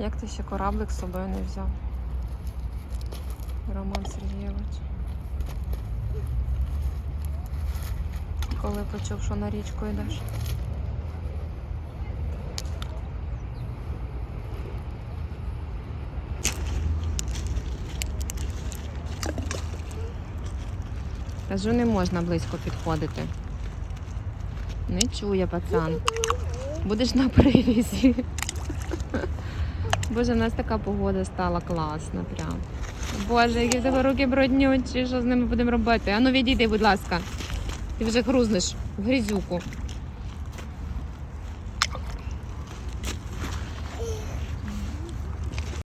Як ти ще кораблик з собою не взяв? Роман Сергійович. Коли почув, що на річку йдеш? Кажу, не можна близько підходити. Не чує пацан. Будеш на привізі. Боже, у нас така погода стала класна прям. Боже, які в тебе руки бруднючі, що з ними будемо робити? Ану відійди, будь ласка. Ти вже грузнеш в грізюку.